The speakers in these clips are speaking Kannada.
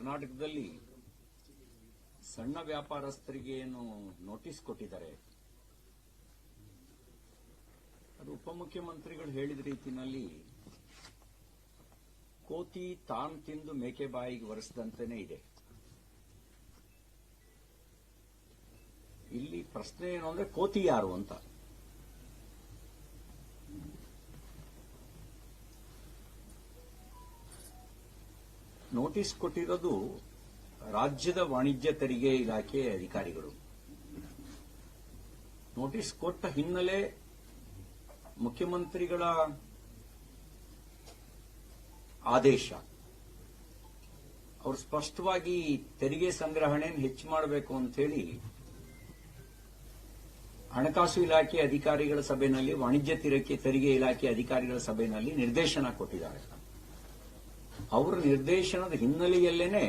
ಕರ್ನಾಟಕದಲ್ಲಿ ಸಣ್ಣ ವ್ಯಾಪಾರಸ್ಥರಿಗೆ ಏನು ನೋಟಿಸ್ ಕೊಟ್ಟಿದ್ದಾರೆ? ಅದು ಉಪಮುಖ್ಯಮಂತ್ರಿಗಳು ಹೇಳಿದ ರೀತಿಯಲ್ಲಿ ಕೋತಿ ತಾನು ತಿಂದು ಮೇಕೆ ಬಾಯಿಗೆ ಒರೆಸಿದಂತೆಯೇ ಇದೆ. ಇಲ್ಲಿ ಪ್ರಶ್ನೆ ಏನು ಅಂದ್ರೆ ಕೋತಿ ಯಾರು ಅಂತ. ನೋಟಿಸ್ ಕೊಟ್ಟಿರೋದು ರಾಜ್ಯದ ವಾಣಿಜ್ಯ ತೆರಿಗೆ ಇಲಾಖೆ ಅಧಿಕಾರಿಗಳು. ನೋಟಿಸ್ ಕೊಟ್ಟ ಹಿನ್ನೆಲೆ ಮುಖ್ಯಮಂತ್ರಿಗಳ ಆದೇಶ. ಅವರು ಸ್ಪಷ್ಟವಾಗಿ ತೆರಿಗೆ ಸಂಗ್ರಹಣೆಯನ್ನು ಹೆಚ್ಚು ಮಾಡಬೇಕು ಅಂತ ಹೇಳಿ ಹಣಕಾಸು ಇಲಾಖೆ ಅಧಿಕಾರಿಗಳ ಸಭೆಯಲ್ಲಿ ವಾಣಿಜ್ಯ ತೆರಿಗೆ ತೆರಿಗೆ ಇಲಾಖೆ ಅಧಿಕಾರಿಗಳ ಸಭೆಯಲ್ಲಿ ನಿರ್ದೇಶನ ಕೊಟ್ಟಿದ್ದಾರೆ. ಅವರ ನಿರ್ದೇಶನದ ಹಿನ್ನೆಲೆಯಲ್ಲೇನೆ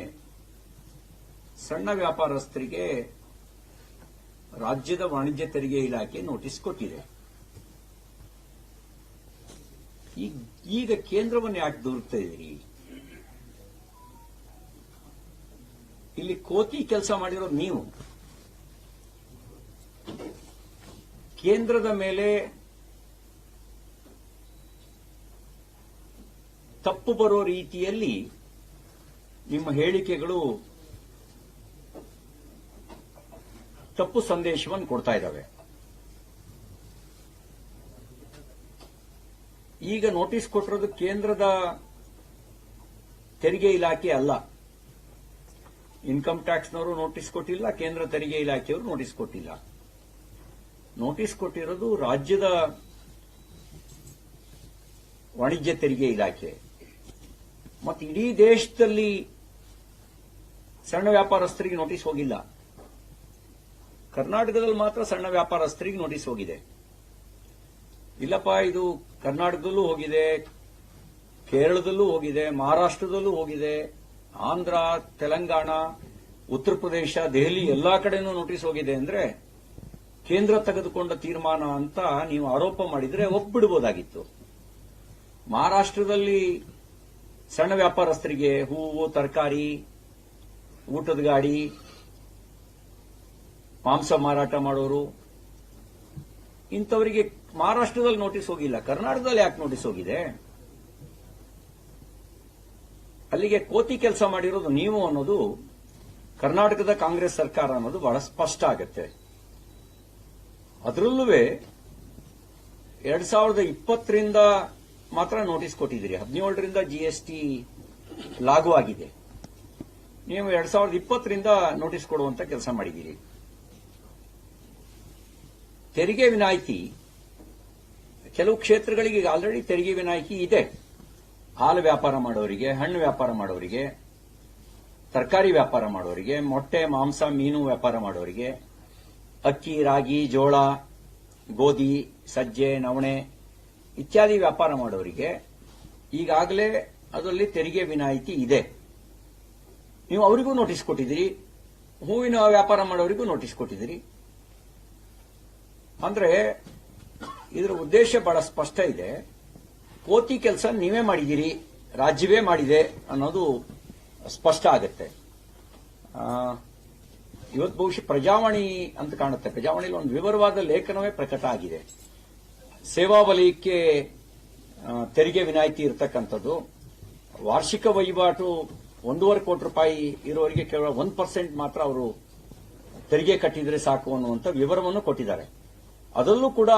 ಸಣ್ಣ ವ್ಯಾಪಾರಸ್ಥರಿಗೆ ರಾಜ್ಯದ ವಾಣಿಜ್ಯ ತೆರಿಗೆ ಇಲಾಖೆ ನೋಟಿಸ್ ಕೊಟ್ಟಿದೆ. ಈಗ ಕೇಂದ್ರವನ್ನು ಯಾಕೆ ದೂರ್ತಾ ಇದ್ದೀರಿ? ಇಲ್ಲಿ ಕೋತಿ ಕೆಲಸ ಮಾಡಿರೋದು ನೀವು. ಕೇಂದ್ರದ ಮೇಲೆ ತಪ್ಪು ಬರೋ ರೀತಿಯಲ್ಲಿ ನಿಮ್ಮ ಹೇಳಿಕೆಗಳು ತಪ್ಪು ಸಂದೇಶವನ್ನು ಕೊಡ್ತಾ ಇದ್ದಾವೆ. ಈಗ ನೋಟಿಸ್ ಕೊಟ್ಟಿರೋದು ಕೇಂದ್ರದ ತೆರಿಗೆ ಇಲಾಖೆ ಅಲ್ಲ. ಇನ್ಕಮ್ ಟ್ಯಾಕ್ಸ್ನವರು ನೋಟಿಸ್ ಕೊಟ್ಟಿಲ್ಲ, ಕೇಂದ್ರ ತೆರಿಗೆ ಇಲಾಖೆಯವರು ನೋಟಿಸ್ ಕೊಟ್ಟಿಲ್ಲ. ನೋಟಿಸ್ ಕೊಟ್ಟಿರೋದು ರಾಜ್ಯದ ವಾಣಿಜ್ಯ ತೆರಿಗೆ ಇಲಾಖೆ. ಮತ್ತು ಇಡೀ ದೇಶದಲ್ಲಿ ಸಣ್ಣ ವ್ಯಾಪಾರಸ್ಥರಿಗೆ ನೋಟಿಸ್ ಹೋಗಿಲ್ಲ. ಕರ್ನಾಟಕದಲ್ಲಿ ಮಾತ್ರ ಸಣ್ಣ ವ್ಯಾಪಾರಸ್ಥರಿಗೆ ನೋಟಿಸ್ ಹೋಗಿದೆ. ಇಲ್ಲಪ್ಪ, ಇದು ಕರ್ನಾಟಕದಲ್ಲೂ ಹೋಗಿದೆ, ಕೇರಳದಲ್ಲೂ ಹೋಗಿದೆ, ಮಹಾರಾಷ್ಟ್ರದಲ್ಲೂ ಹೋಗಿದೆ, ಆಂಧ್ರ, ತೆಲಂಗಾಣ, ಉತ್ತರ ಪ್ರದೇಶ, ದೆಹಲಿ ಎಲ್ಲಾ ಕಡೆನೂ ನೋಟಿಸ್ ಹೋಗಿದೆ ಅಂದ್ರೆ ಕೇಂದ್ರ ತೆಗೆದುಕೊಂಡ ತೀರ್ಮಾನ ಅಂತ ನೀವು ಆರೋಪ ಮಾಡಿದ್ರೆ ಒಪ್ಪಿಡ್ಬೋದಾಗಿತ್ತು. ಮಹಾರಾಷ್ಟ್ರದಲ್ಲಿ ಸಣ್ಣ ವ್ಯಾಪಾರಸ್ಥರಿಗೆ ಹೂವು, ತರಕಾರಿ, ಊಟದ ಗಾಡಿ, ಮಾಂಸ ಮಾರಾಟ ಮಾಡೋರು, ಇಂಥವರಿಗೆ ಮಹಾರಾಷ್ಟ್ರದಲ್ಲಿ ನೋಟಿಸ್ ಹೋಗಿಲ್ಲ. ಕರ್ನಾಟಕದಲ್ಲಿ ಯಾಕೆ ನೋಟಿಸ್ ಹೋಗಿದೆ? ಅಲ್ಲಿಗೆ ಕೋತಿ ಕೆಲಸ ಮಾಡಿರೋದು ನೀವು ಅನ್ನೋದು ಕರ್ನಾಟಕದ ಕಾಂಗ್ರೆಸ್ ಸರ್ಕಾರ ಅನ್ನೋದು ಬಹಳ ಸ್ಪಷ್ಟ ಆಗುತ್ತೆ. ಅದರಲ್ಲೂ ಎರಡ್ ಸಾವಿರದ ಇಪ್ಪತ್ತರಿಂದ ಮಾತ್ರ ನೋಟಿಸ್ ಕೊಟ್ಟಿದ್ದೀರಿ. ಹದಿನೇಳರಿಂದ ಜಿಎಸ್ಟಿ ಲಾಗು ಆಗಿದೆ ನೀವು ಎರಡ್ ಸಾವಿರದ ಇಪ್ಪತ್ತರಿಂದ ನೋಟಿಸ್ ಕೊಡುವಂತ ಕೆಲಸ ಮಾಡಿದ್ದೀರಿ. ತೆರಿಗೆ ವಿನಾಯಿತಿ, ಕೆಲವು ಕ್ಷೇತ್ರಗಳಿಗೆ ಈಗ ಆಲ್ರೆಡಿ ತೆರಿಗೆ ವಿನಾಯಿತಿ ಇದೆ. ಹಾಲು ವ್ಯಾಪಾರ ಮಾಡೋರಿಗೆ, ಹಣ್ಣು ವ್ಯಾಪಾರ ಮಾಡೋರಿಗೆ, ತರಕಾರಿ ವ್ಯಾಪಾರ ಮಾಡೋರಿಗೆ, ಮೊಟ್ಟೆ, ಮಾಂಸ, ಮೀನು ವ್ಯಾಪಾರ ಮಾಡೋರಿಗೆ, ಅಕ್ಕಿ, ರಾಗಿ, ಜೋಳ, ಗೋಧಿ, ಸಜ್ಜೆ, ನವಣೆ ಇತ್ಯಾದಿ ವ್ಯಾಪಾರ ಮಾಡೋರಿಗೆ ಈಗಾಗಲೇ ಅದರಲ್ಲಿ ತೆರಿಗೆ ವಿನಾಯಿತಿ ಇದೆ. ನೀವು ಅವರಿಗೂ ನೋಟಿಸ್ ಕೊಟ್ಟಿದ್ದೀರಿ, ಹೂವಿನ ವ್ಯಾಪಾರ ಮಾಡೋರಿಗೂ ನೋಟಿಸ್ ಕೊಟ್ಟಿದ್ದೀರಿ. ಅಂದ್ರೆ ಇದರ ಉದ್ದೇಶ ಬಹಳ ಸ್ಪಷ್ಟ ಇದೆ. ಕೋತಿ ಕೆಲಸ ನೀವೇ ಮಾಡಿದ್ದೀರಿ, ರಾಜ್ಯವೇ ಮಾಡಿದೆ ಅನ್ನೋದು ಸ್ಪಷ್ಟ ಆಗುತ್ತೆ. ಇವತ್ತು ಬಹುಶಃ ಪ್ರಜಾವಾಣಿ ಅಂತ ಕಾಣುತ್ತೆ. ಪ್ರಜಾವಾಣಿಯಲ್ಲಿ ಒಂದು ವಿವರವಾದ ಲೇಖನವೇ ಪ್ರಕಟ ಆಗಿದೆ. ಸೇವಾ ವಲಯಕ್ಕೆ ತೆರಿಗೆ ವಿನಾಯಿತಿ ಇರತಕ್ಕಂಥದ್ದು. ವಾರ್ಷಿಕ ವಹಿವಾಟು ಒಂದೂವರೆ ಕೋಟಿ ರೂಪಾಯಿ ಇರೋರಿಗೆ ಕೇವಲ ಒಂದು ಪರ್ಸೆಂಟ್ ಮಾತ್ರ ಅವರು ತೆರಿಗೆ ಕಟ್ಟಿದರೆ ಸಾಕು ಅನ್ನುವಂಥ ವಿವರವನ್ನು ಕೊಟ್ಟಿದ್ದಾರೆ. ಅದರಲ್ಲೂ ಕೂಡ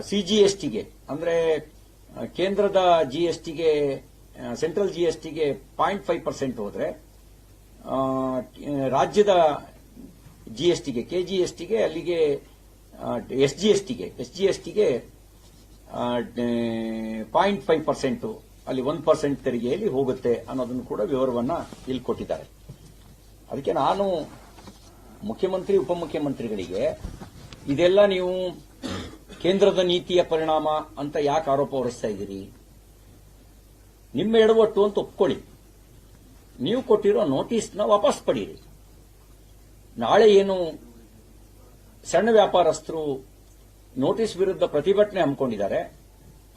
ಸಿಜಿಎಸ್ಟಿಗೆ ಅಂದ್ರೆ ಆ, ಕೇಂದ್ರದ ಜಿಎಸ್ಟಿಗೆ ಸೆಂಟ್ರಲ್ ಜಿಎಸ್ಟಿಗೆ ಪಾಯಿಂಟ್ ಫೈವ್ ಪರ್ಸೆಂಟ್ ಹೋದರೆ ರಾಜ್ಯದ ಜಿಎಸ್ಟಿಗೆ ಕೆಜಿಎಸ್ಟಿಗೆ ಅಲ್ಲಿಗೆ ಎಸ್ ಜಿ ಎಸ್ ಟಿಗೆ ಎಸ್ ಜಿ ಎಸ್ ಟಿಗೆ ಪಾಯಿಂಟ್ ಫೈವ್ ಪರ್ಸೆಂಟ್ ಅಲ್ಲಿ ಒನ್ ಪರ್ಸೆಂಟ್ ತೆರಿಗೆಯಲ್ಲಿ ಹೋಗುತ್ತೆ ಅನ್ನೋದನ್ನು ಕೂಡ ವಿವರವನ್ನ ಇಲ್ಲಿ ಕೊಟ್ಟಿದ್ದಾರೆ. ಅದಕ್ಕೆ ನಾನು ಮುಖ್ಯಮಂತ್ರಿ, ಉಪಮುಖ್ಯಮಂತ್ರಿಗಳಿಗೆ ಇದೆಲ್ಲ ನೀವು ಕೇಂದ್ರದ ನೀತಿಯ ಪರಿಣಾಮ ಅಂತ ಯಾಕೆ ಆರೋಪ ಹೊರಿಸ್ತಾ ಇದ್ದೀರಿ? ನಿಮ್ಮ ಎಡವಟ್ಟು ಅಂತ ಒಪ್ಕೊಳ್ಳಿ. ನೀವು ಕೊಟ್ಟಿರೋ ನೋಟಿಸ್ನ ವಾಪಸ್ ಪಡೀರಿ. ನಾಳೆ ಏನು ಸಣ್ಣ ವ್ಯಾಪಾರಸ್ಥರು ನೋಟಿಸ್ ವಿರುದ್ಧ ಪ್ರತಿಭಟನೆ ಹಮ್ಮಿಕೊಂಡಿದ್ದಾರೆ.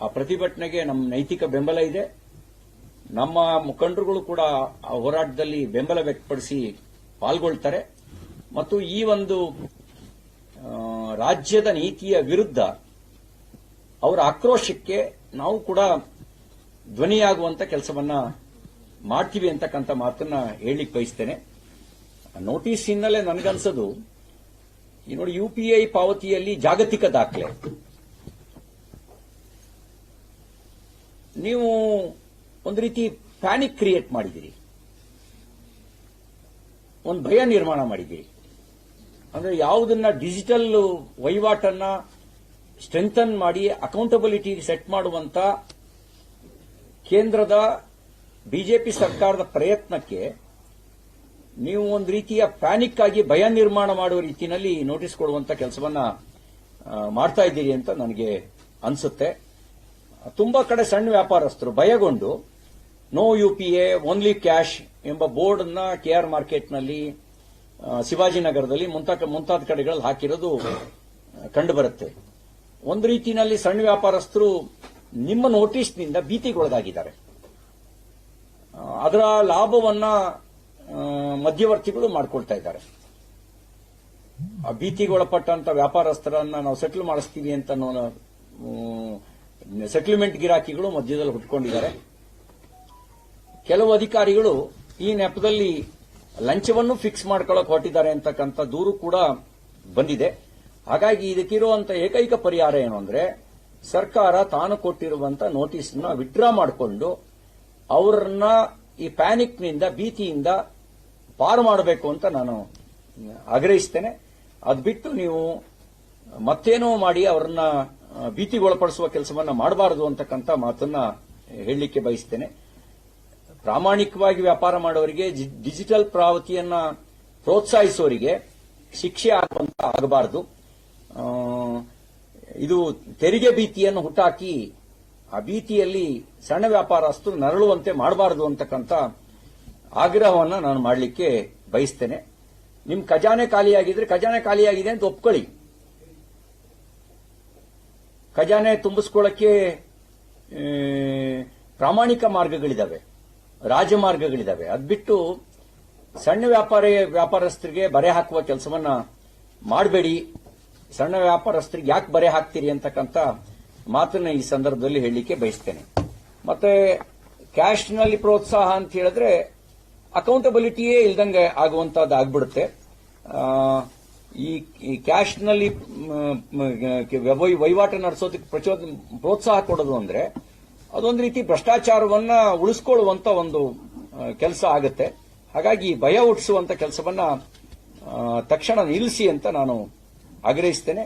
ಆ ಪ್ರತಿಭಟನೆಗೆ ನಮ್ಮ ನೈತಿಕ ಬೆಂಬಲ ಇದೆ. ನಮ್ಮ ಮುಖಂಡರುಗಳು ಕೂಡ ಆ ಹೋರಾಟದಲ್ಲಿ ಬೆಂಬಲ ವ್ಯಕ್ತಪಡಿಸಿ ಪಾಲ್ಗೊಳ್ತಾರೆ. ಮತ್ತು ಈ ಒಂದು ರಾಜ್ಯದ ನೀತಿಯ ವಿರುದ್ಧ ಅವರ ಆಕ್ರೋಶಕ್ಕೆ ನಾವು ಕೂಡ ಧ್ವನಿಯಾಗುವಂತ ಕೆಲಸವನ್ನ ಮಾಡ್ತೀವಿ ಅಂತಕ್ಕಂಥ ಮಾತನ್ನ ಹೇಳಲಿಕ್ಕೆ ಬಯಸ್ತೇನೆ. ನೋಟಿಸ್ ಹಿನ್ನೆಲೆ ನನಗನ್ಸೋದು ಈ ನೋಡಿ ಯುಪಿಐ ಪಾವತಿಯಲ್ಲಿ ಜಾಗತಿಕ ದಾಖಲೆ. ನೀವು ಒಂದು ರೀತಿ ಪ್ಯಾನಿಕ್ ಕ್ರಿಯೇಟ್ ಮಾಡಿದ್ದೀರಿ. ಒಂದು ಭಯ ನಿರ್ಮಾಣ ಮಾಡಿದ್ದೀರಿ. ಅಂದ್ರೆ ಯಾವುದನ್ನ ಡಿಜಿಟಲ್ ವಹಿವಾಟನ್ನ ಸ್ಟ್ರೆಂಥನ್ ಮಾಡಿ ಅಕೌಂಟಬಿಲಿಟಿ ಸೆಟ್ ಮಾಡುವಂತ ಕೇಂದ್ರದ ಬಿಜೆಪಿ ಸರ್ಕಾರದ ಪ್ರಯತ್ನಕ್ಕೆ ನೀವು ಒಂದು ರೀತಿಯ ಪ್ಯಾನಿಕ್ ಆಗಿ ಭಯ ನಿರ್ಮಾಣ ಮಾಡುವ ರೀತಿಯಲ್ಲಿ ನೋಟಿಸ್ ಕೊಡುವಂತ ಕೆಲಸವನ್ನ ಮಾಡ್ತಾ ಇದ್ದೀರಿ ಅಂತ ನನಗೆ ಅನ್ಸುತ್ತೆ. ತುಂಬಾ ಕಡೆ ಸಣ್ಣ ವ್ಯಾಪಾರಸ್ಥರು ಭಯಗೊಂಡು ನೋ ಯುಪಿಎ ಓನ್ಲಿ ಕ್ಯಾಶ್ ಎಂಬ ಬೋರ್ಡ್ ಅನ್ನ ಕೆಆರ್ ಮಾರ್ಕೆಟ್ನಲ್ಲಿ ಶಿವಾಜಿನಗರದಲ್ಲಿ ಮುಂತಾದ ಮುಂತಾದ ಕಡೆಗಳಲ್ಲಿ ಹಾಕಿರೋದು ಕಂಡುಬರುತ್ತೆ. ಒಂದು ರೀತಿಯಲ್ಲಿ ಸಣ್ಣ ವ್ಯಾಪಾರಸ್ಥರು ನಿಮ್ಮ ನೋಟಿಸ್ನಿಂದ ಭೀತಿಗೊಳಗಾಗಿದ್ದಾರೆ. ಅದರ ಲಾಭವನ್ನ ಮಧ್ಯವರ್ತಿಗಳು ಮಾಡ್ಕೊಳ್ತಾ ಇದ್ದಾರೆ. ಆ ಭೀತಿಗೊಳಪಟ್ಟಂತ ವ್ಯಾಪಾರಸ್ಥರನ್ನ ನಾವು ಸೆಟ್ಲ್ ಮಾಡಿಸ್ತೀವಿ ಅಂತ ಸೆಟ್ಲ್ಮೆಂಟ್ ಗಿರಾಕಿಗಳು ಮಧ್ಯದಲ್ಲಿ ಹುಟ್ಕೊಂಡಿದ್ದಾರೆ. ಕೆಲವು ಅಧಿಕಾರಿಗಳು ಈ ನೆಪದಲ್ಲಿ ಲಂಚವನ್ನು ಫಿಕ್ಸ್ ಮಾಡ್ಕೊಳ್ಳೋಕೆ ಹೊರಟಿದ್ದಾರೆ ಅಂತಕ್ಕಂಥ ದೂರು ಕೂಡ ಬಂದಿದೆ. ಹಾಗಾಗಿ ಇದಕ್ಕಿರುವಂತಹ ಏಕೈಕ ಪರಿಹಾರ ಏನು ಅಂದ್ರೆ, ಸರ್ಕಾರ ತಾನು ಕೊಟ್ಟಿರುವಂತ ನೋಟಿಸ್ನ ವಿಡ್ರಾ ಮಾಡಿಕೊಂಡು, ಅವರನ್ನ ಈ ಪ್ಯಾನಿಕ್ನಿಂದ ಭೀತಿಯಿಂದ ಪಾರು ಮಾಡಬೇಕು ಅಂತ ನಾನು ಆಗ್ರಹಿಸ್ತೇನೆ. ಅದು ಬಿಟ್ಟು ನೀವು ಮತ್ತೇನೋ ಮಾಡಿ ಅವರನ್ನ ಭೀತಿಗೊಳಪಡಿಸುವ ಕೆಲಸವನ್ನ ಮಾಡಬಾರದು ಅಂತಕ್ಕಂಥ ಮಾತನ್ನ ಹೇಳಲಿಕ್ಕೆ ಬಯಸ್ತೇನೆ. ಪ್ರಾಮಾಣಿಕವಾಗಿ ವ್ಯಾಪಾರ ಮಾಡುವವರಿಗೆ ಡಿಜಿಟಲ್ ಪಾವತಿಯನ್ನ ಪ್ರೋತ್ಸಾಹಿಸುವವರಿಗೆ ಶಿಕ್ಷೆ ಆಗುವಂತ ಆಗಬಾರದು. ಇದು ತೆರಿಗೆ ಭೀತಿಯನ್ನು ಹುಟ್ಟಾಕಿ ಆ ಭೀತಿಯಲ್ಲಿ ಸಣ್ಣ ವ್ಯಾಪಾರಸ್ಥರು ನರಳುವಂತೆ ಮಾಡಬಾರದು ಅಂತಕ್ಕಂಥ ಆಗ್ರಹವನ್ನ ನಾನು ಮಾಡಲಿಕ್ಕೆ ಬಯಸ್ತೇನೆ. ನಿಮ್ಮ ಖಜಾನೆ ಖಾಲಿಯಾಗಿದ್ರೆ ಖಜಾನೆ ಖಾಲಿಯಾಗಿದೆ ಅಂತ ಒಪ್ಕೊಳ್ಳಿ. ಖಜಾನೆ ತುಂಬಿಸ್ಕೊಳ್ಳಕ್ಕೆ ಪ್ರಾಮಾಣಿಕ ಮಾರ್ಗಗಳಿದಾವೆ ರಾಜಮಾರ್ಗಗಳಿದ್ದಾವೆ ಅದು ಬಿಟ್ಟು ಸಣ್ಣ ವ್ಯಾಪಾರ, ವ್ಯಾಪಾರಸ್ಥರಿಗೆ ಬರೆ ಹಾಕುವ ಕೆಲಸವನ್ನ ಮಾಡಬೇಡಿ. ಸಣ್ಣ ವ್ಯಾಪಾರಸ್ಥರಿಗೆ ಯಾಕೆ ಬರೆ ಹಾಕ್ತೀರಿ ಅಂತಕ್ಕಂಥ ಮಾತನ್ನ ಈ ಸಂದರ್ಭದಲ್ಲಿ ಹೇಳಲಿಕ್ಕೆ ಬಯಸ್ತೇನೆ. ಮತ್ತೆ ಕ್ಯಾಶ್ನಲ್ಲಿ ಪ್ರೋತ್ಸಾಹ ಅಂತ ಹೇಳಿದ್ರೆ ಅಕೌಂಟಬಿಲಿಟಿಯೇ ಇಲ್ದಂಗೆ ಆಗುವಂತಹದ್ದು ಆಗ್ಬಿಡುತ್ತೆ. ಈ ಕ್ಯಾಶ್ನಲ್ಲಿ ವಹಿವಾಟು ನಡೆಸೋದಕ್ಕೆ ಪ್ರಚೋದ, ಪ್ರೋತ್ಸಾಹ ಕೊಡೋದು ಅಂದ್ರೆ ಅದೊಂದು ರೀತಿ ಭ್ರಷ್ಟಾಚಾರವನ್ನ ಉಳಿಸ್ಕೊಳ್ಳುವಂತ ಒಂದು ಕೆಲಸ ಆಗುತ್ತೆ. ಹಾಗಾಗಿ ಭಯ ಹುಟ್ಟಿಸುವಂತ ಕೆಲಸವನ್ನ ತಕ್ಷಣ ನಿಲ್ಲಿಸಿ ಅಂತ ನಾನು ಆಗ್ರಹಿಸ್ತೇನೆ.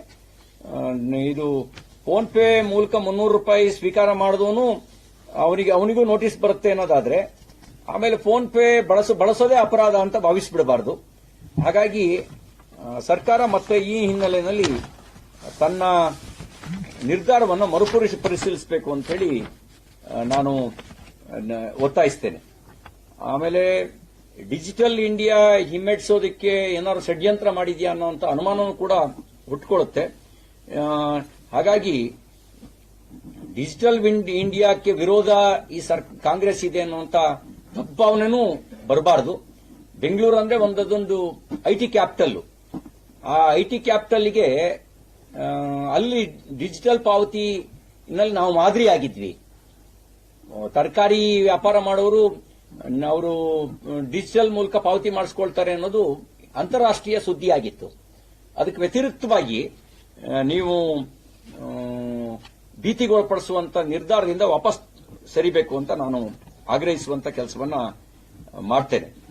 ಇದು ಫೋನ್ ಪೇ ಮೂಲಕ ಮುನ್ನೂರು ರೂಪಾಯಿ ಸ್ವೀಕಾರ ಮಾಡಿದವನು ಅವನಿಗೆ ಅವನಿಗೂ ನೋಟಿಸ್ ಬರುತ್ತೆ ಅನ್ನೋದಾದ್ರೆ ಆಮೇಲೆ ಫೋನ್ ಪೇ ಬಳಸೋ ಬಳಸೋದೇ ಅಪರಾಧ ಅಂತ ಭಾವಿಸ್ಬಿಡಬಾರದು. ಹಾಗಾಗಿ ಸರ್ಕಾರ ಮತ್ತೆ ಈ ಹಿನ್ನೆಲೆಯಲ್ಲಿ ತನ್ನ ನಿರ್ಧಾರವನ್ನು ಮರುಪರಿಶ ಪರಿಶೀಲಿಸಬೇಕು ಅಂತ ಹೇಳಿ ನಾನು ಒತ್ತಾಯಿಸ್ತೇನೆ. ಆಮೇಲೆ ಡಿಜಿಟಲ್ ಇಂಡಿಯಾ ಹಿಮ್ಮೆಟ್ಸೋದಕ್ಕೆ ಏನಾದ್ರು ಷಡ್ಯಂತ್ರ ಮಾಡಿದೆಯಾ ಅನ್ನೋಂಥ ಅನುಮಾನವೂ ಕೂಡ ಹುಟ್ಕೊಳ್ಳುತ್ತೆ. ಹಾಗಾಗಿ ಡಿಜಿಟಲ್ ಇಂಡಿಯಾಕ್ಕೆ ವಿರೋಧ ಈ ಸರ್ ಕಾಂಗ್ರೆಸ್ ಇದೆ ಅನ್ನುವಂತ ತಪ್ಪಾವನೆನೂ ಬರಬಾರದು. ಬೆಂಗಳೂರು ಅಂದ್ರೆ ಒಂದದೊಂದು ಐ ಟಿ ಕ್ಯಾಪಿಟಲ್ ಆ ಐ ಟಿ ಕ್ಯಾಪಿಟಲ್ಗೆ ಅಲ್ಲಿ ಡಿಜಿಟಲ್ ಪಾವತಿನಲ್ಲಿ ನಾವು ಮಾದರಿಯಾಗಿದ್ವಿ. ತರಕಾರಿ ವ್ಯಾಪಾರ ಮಾಡೋರು, ಅವರು ಡಿಜಿಟಲ್ ಮೂಲಕ ಪಾವತಿ ಮಾಡಿಸ್ಕೊಳ್ತಾರೆ ಅನ್ನೋದು ಅಂತಾರಾಷ್ಟ್ರೀಯ ಸುದ್ದಿಯಾಗಿತ್ತು. ಅದಕ್ಕೆ ವ್ಯತಿರಿಕ್ತವಾಗಿ ನೀವು ಭೀತಿಗೊಳಪಡಿಸುವಂತ ನಿರ್ಧಾರದಿಂದ ವಾಪಸ್ ಸರಿಬೇಕು ಅಂತ ನಾನು ಆಗ್ರಹಿಸುವಂತ ಕೆಲಸವನ್ನ ಮಾಡ್ತೇನೆ.